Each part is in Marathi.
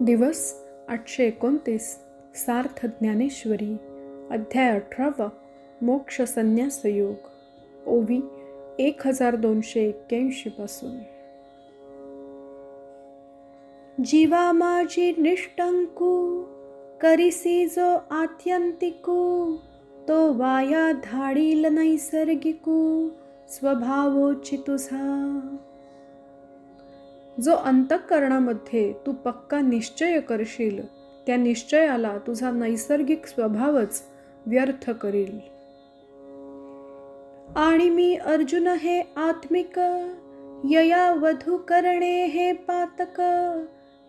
दिवस आठशे एकोणतीस सार्थ ज्ञानेश्वरी अध्याय अठरावा मोक्ष संन्यास योग ओवी एक हजार दोनशे एक्क्याऐंशीपासून जीवा माझी निष्टंकू करिसी जो आत्यंतिकू तो वाया धाडील नैसर्गिकू स्वभावोची तुझा जो अंतःकरणामध्ये तू पक्का निश्चय करशील त्या निश्चयाला तुझा नैसर्गिक स्वभावच व्यर्थ करील. आणि मी अर्जुन हे आत्मिक यया वधू करणे हे पातक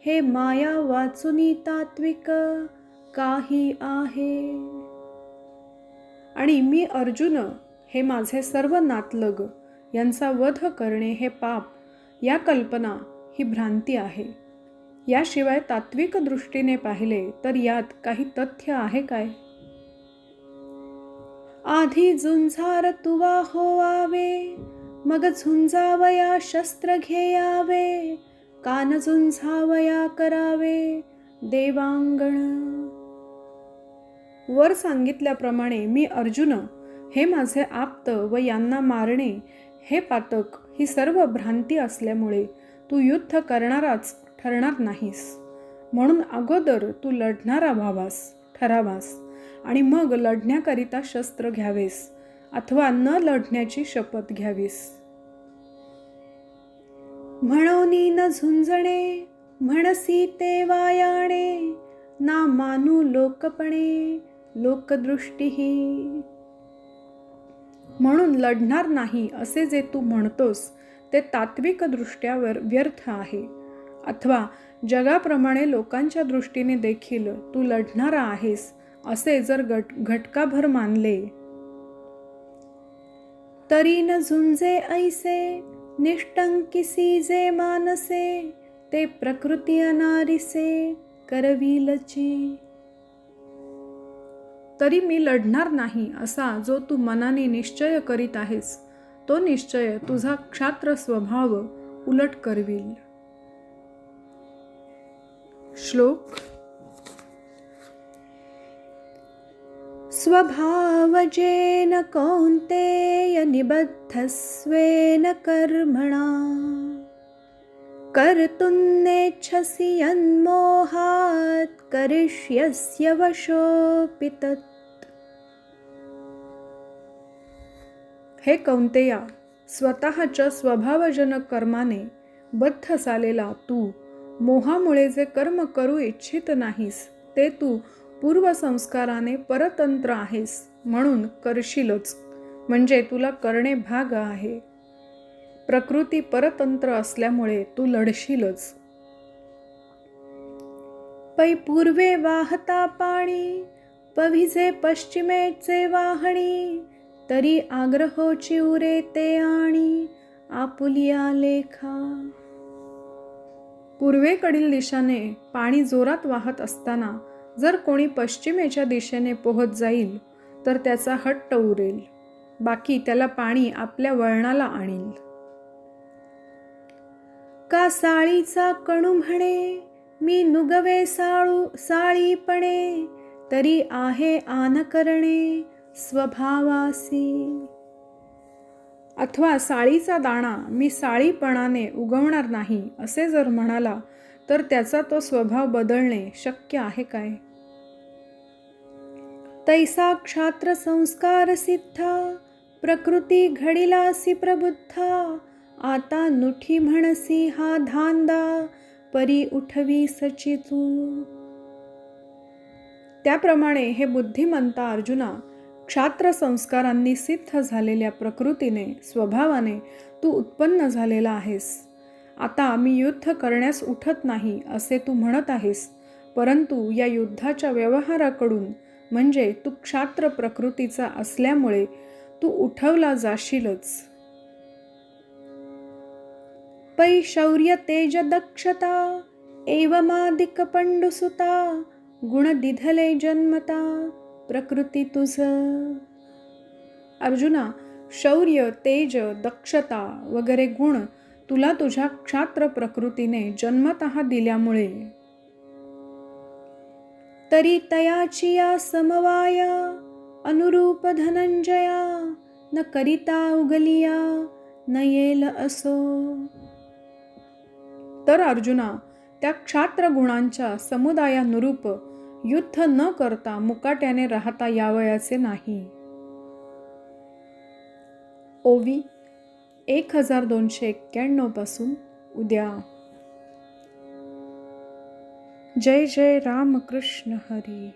हे माया वाचुनी तात्विक काही आहे. आणि मी अर्जुन हे माझे सर्व नातलग यांचा वध करणे हे पाप या कल्पना ही भ्रांती आहे. याशिवाय तात्विक दृष्टीने पाहिले तर यात काही तथ्य आहे काय? आधी झुंझार तुवा होवावे मग झुंजावया शस्त्र घेयावे कान झुंझावया करावे देवांगण. वर सांगितल्याप्रमाणे मी अर्जुन हे माझे आप्त व यांना मारणे हे पातक ही सर्व भ्रांती असल्यामुळे तू युद्ध करणाराच ठरणार नाहीस. म्हणून अगोदर तू लढणारा व्हावास ठरावास आणि मग लढण्याकरिता शस्त्र घ्यावेस अथवा न लढण्याची शपथ घ्यावीस. म्हणून न झुंजणे म्हणसी ते वायाणे ना मानू लोकपणे लोकदृष्टीही. म्हणून लढणार नाही असे जे तू म्हणतोस ते तात्विकदृष्ट्यावर व्यर्थ आहे. अथवा जगाप्रमाणे लोकांच्या दृष्टीने देखील तू लढणारा आहेस असे जर गट घटकाभर मानले. तरी न झुंजे ऐसे निष्टंकिसी जे मानसे ते प्रकृती अनारिसे करविलची तरी मी लढणार नाही असा जो तू मनाने निश्चय करीत आहेस. तो निश्चय तुझा क्षात्र स्वभाव उलट करविल. श्लोक. स्वभावजेन कौन्तेय निबद्धस्वेन कर्मणा। कर्तुन्नेच्छसि यन्मोहात् करिष्यस्य वशोऽपि तत् हे कौंतेया स्वतःच्या स्वभावजनक कर्माने बद्ध झालेला तू मोहामुळे जे कर्म करू इच्छित नाहीस ते तू पूर्वसंस्काराने परतंत्र आहेस म्हणून करशीलच म्हणजे तुला करणे भाग आहे. प्रकृती परतंत्र असल्यामुळे तू लढशीलच. पै पूर्वे वाहता पाणी पविझे पश्चिमेचे वाहणी तरी आग्रहोची उरे ते आणि आपुलिया लेखा. पूर्वेकडील दिशाने पाणी जोरात वाहत असताना जर कोणी पश्चिमेच्या दिशेने पोहत जाईल तर त्याचा हट्ट उरेल. बाकी त्याला पाणी आपल्या वळणाला आणील. का साळीचा कणू म्हणे? मी नुगवे साळू साळीपणे. तरी आहे आन करणे स्वभावासी. अथवा साळीचा दाणा मी साळीपणाने उगवणार नाही असे जर म्हणाला तर त्याचा तो स्वभाव बदलणे शक्य आहे काय? तैसा क्षात्र संस्कार सिद्धा प्रकृती घडिलासी प्रबुद्धा आता नुठी म्हणसी हा धांदा परी उठवी सचितू. त्याप्रमाणे हे बुद्धिमंता अर्जुना क्षात्र संस्कारांनी सिद्ध झालेल्या प्रकृतीने स्वभावाने तू उत्पन्न झालेला आहेस. आता मी युद्ध करण्यास उठत नाही असे तू म्हणत आहेस. परंतु या युद्धाच्या व्यवहाराकडून म्हणजे तू क्षात्र प्रकृतीचा असल्यामुळे तू उठवला जाशीलच. पै शौर्य तेज दक्षता एवमादिक पंडुसुता गुण दिधले जन्मता प्रकृती तुझं? अर्जुना शौर्य तेज दक्षता वगैरे गुण तुला तुझ्या क्षात्र प्रकृतीने जन्मत दिल्यामुळे. तरी तयाची या समवाया अनुरूप धनंजया न करिता उगलिया न येल असो. तर अर्जुना त्या क्षात्र गुणांच्या समुदायानुरूप युद्ध न करता मुकाट्याने राहता यावयाचे नाही. ओवी एक हजार दोनशे एक्क्याण्णवपासून उद्या. जय जय रामकृष्ण हरी.